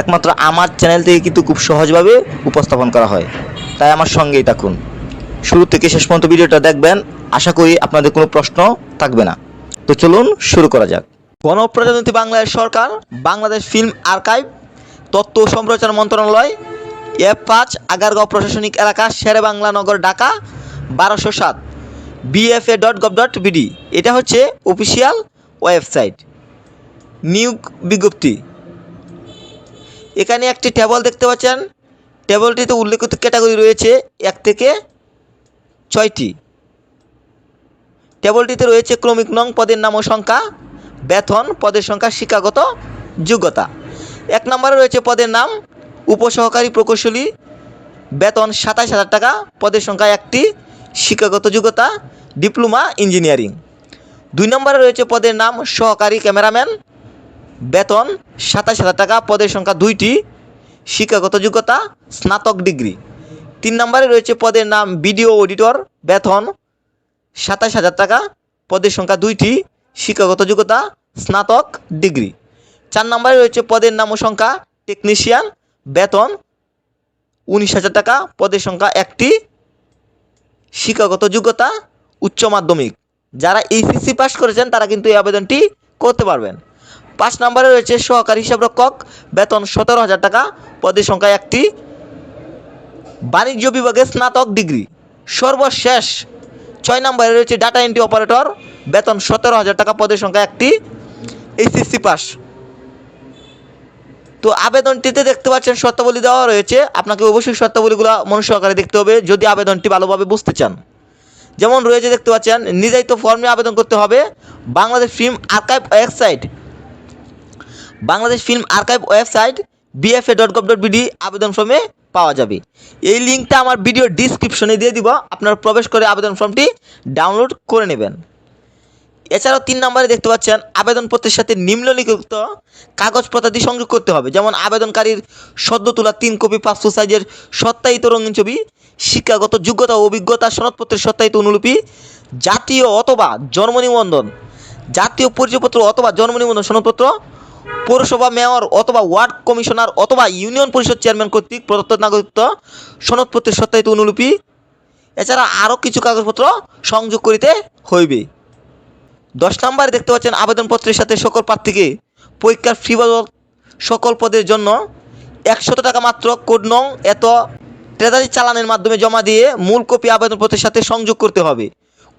একমাত্র আমার চ্যানেল থেকে কিন্তু খুব সহজভাবে উপস্থাপন করা হয়। তাই আমার সঙ্গেই থাকুন। শুরু থেকে শেষ পর্যন্ত ভিডিওটা দেখবেন। আশা করি আপনাদের কোনো প্রশ্ন থাকবে না। তো চলুন শুরু করা যাক। গণপ্রজাতন্ত্রী বাংলাদেশ সরকার, বাংলাদেশ ফিল্ম আর্কাইভ, তথ্য ও সম্প্রচার মন্ত্রণালয়, এফ পাঁচ, আগারগাঁও প্রশাসনিক এলাকা শেরে বাংলা নগর, ঢাকা, বারোশো সাত BFA dot gov dot BD এটা হচ্ছে অফিসিয়াল ওয়েবসাইট নিয়োগ বিজ্ঞপ্তি। এখানে একটি টেবল দেখতে পাচ্ছেন। টেবলটিতে উল্লেখিত ক্যাটাগরি রয়েছে এক থেকে ছয়টি। টেবলটিতে রয়েছে ক্রমিক নং পদের নাম ও সংখ্যা, বেতন পদের সংখ্যা, শিক্ষাগত যোগ্যতা। এক নম্বরে রয়েছে পদের নাম, উপসহকারী প্রকৌশলী, বেতন সাতাশ হাজার টাকা, পদের সংখ্যা একটি, শিক্ষাগত যোগ্যতা, ডিপ্লোমা ইঞ্জিনিয়ারিং। দুই নম্বরে রয়েছে পদের নাম, সহকারী ক্যামেরাম্যান বেতন সাতাশ হাজার টাকা, পদের সংখ্যা দুইটি, শিক্ষাগত যোগ্যতা, স্নাতক ডিগ্রি। তিন নম্বরে রয়েছে পদের নাম বিডিও অডিটর, বেতন সাতাশ হাজার টাকা, পদের সংখ্যা দুইটি, শিক্ষাগত যোগ্যতা, স্নাতক ডিগ্রি। চার নম্বরে রয়েছে পদের নাম ও সংখ্যা টেকনিশিয়ান, বেতন উনিশ হাজার টাকা, পদের সংখ্যা একটি, শিক্ষাগত যোগ্যতা, উচ্চ মাধ্যমিক। যারা এইচএসসি পাস করেছেন, তারা কিন্তু এই আবেদনটি করতে পারবেন। পাঁচ নম্বরে রয়েছে সহকারী হিসাবরক্ষক বেতন সতেরো হাজার টাকা, পদের সংখ্যা একটি। বাণিজ্য বিভাগে স্নাতক ডিগ্রি। সর্বশেষ ছয় নম্বরে রয়েছে ডাটা এন্ট্রি অপারেটর বেতন সতেরো হাজার টাকা, পদের সংখ্যা একটি। এইচএসসি পাস তো আবেদনটিতে দেখতে পাচ্ছেন শর্তাবলী দেওয়া রয়েছে। আপনাকে অবশ্যই শর্তাবলীগুলো মনুষ্য আকারে দেখতে হবে, যদি আবেদনটি ভালোভাবে বুঝতে চান। যেমন রয়েছে দেখতে পাচ্ছেন, নির্ধারিত ফর্মে আবেদন করতে হবে। Bangladesh film archive website Bangladesh film archive website BFA dot gov dot BD আবেদন ফর্মে পাওয়া যাবে। এই লিঙ্কটা আমার ভিডিও ডিসক্রিপশনে দিয়ে দিব, আপনারা প্রবেশ করে আবেদন ফর্মটি ডাউনলোড করে নেবেন। এছাড়াও তিন নম্বরে দেখতে পাচ্ছেন আবেদনপত্রের সাথে নিম্নলিখিত কাগজপত্রাদি সংযোগ করতে হবে, যেমন আবেদনকারীর সদ্য তোলা তিন কপি পাঁচশো সাইজের সত্যায়িত রঙিন ছবি, শিক্ষাগত যোগ্যতা অভিজ্ঞতা সনদপত্রের সত্যায়িত অনুলিপি, জাতীয় অথবা জন্ম নিবন্ধন, জাতীয় পরিচয়পত্র অথবা জন্ম নিবন্ধন সনদপত্র পৌরসভা মেয়র অথবা ওয়ার্ড কমিশনার অথবা ইউনিয়ন পরিষদ চেয়ারম্যান কর্তৃক প্রদত্ত নাগরিকত্ব সনদপত্রের সত্যায়িত অনুলিপি, এছাড়া আরও কিছু কাগজপত্র সংযোগ করিতে হইবে। দশ নম্বরে দেখতে পাচ্ছেন আবেদনপত্রের সাথে সকল প্রার্থীকে পরীক্ষার ফি সকল পদের জন্য একশত টাকা মাত্র কোড নং এত ট্রেজারি চালানের মাধ্যমে জমা দিয়ে মূল কপি আবেদনপত্রের সাথে সংযোগ করতে হবে।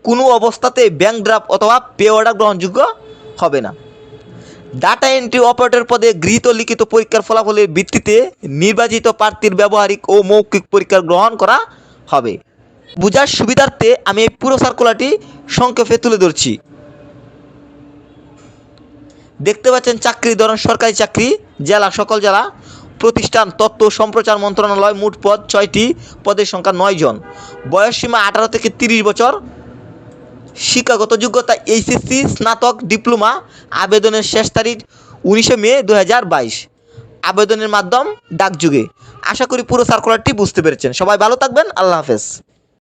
কোনো অবস্থাতে ব্যাংক ড্রাফট অথবা পে অর্ডার গ্রহণযোগ্য হবে না। ডাটা এন্ট্রি অপারেটর পদে গৃহীত লিখিত পরীক্ষার ফলাফলের ভিত্তিতে নির্বাচিত প্রার্থীর ব্যবহারিক ও মৌখিক পরীক্ষা গ্রহণ করা হবে। বোঝার সুবিধার্থে আমি এই পুরো সার্কুলারটি সংক্ষেপে তুলে ধরছি। দেখতে পাচ্ছেন চাকরি ধরন, সরকারি চাকরি, জেলা, সকল জেলা, প্রতিষ্ঠান ও সম্প্রচার মন্ত্রণালয়, মোট পদ ছয়টি, পদের সংখ্যা নয় জন। বয়সসীমা আঠারো থেকে তিরিশ বছর। শিক্ষাগত যোগ্যতা, এইচএসসি, স্নাতক, ডিপ্লোমা, আবেদনের শেষ তারিখ উনিশে মে দু হাজার বাইশ। আবেদনের মাধ্যম ডাকযুগে। আশা করি পুরো সার্কুলারটি বুঝতে পেরেছেন। সবাই ভালো থাকবেন। আল্লাহ হাফেজ।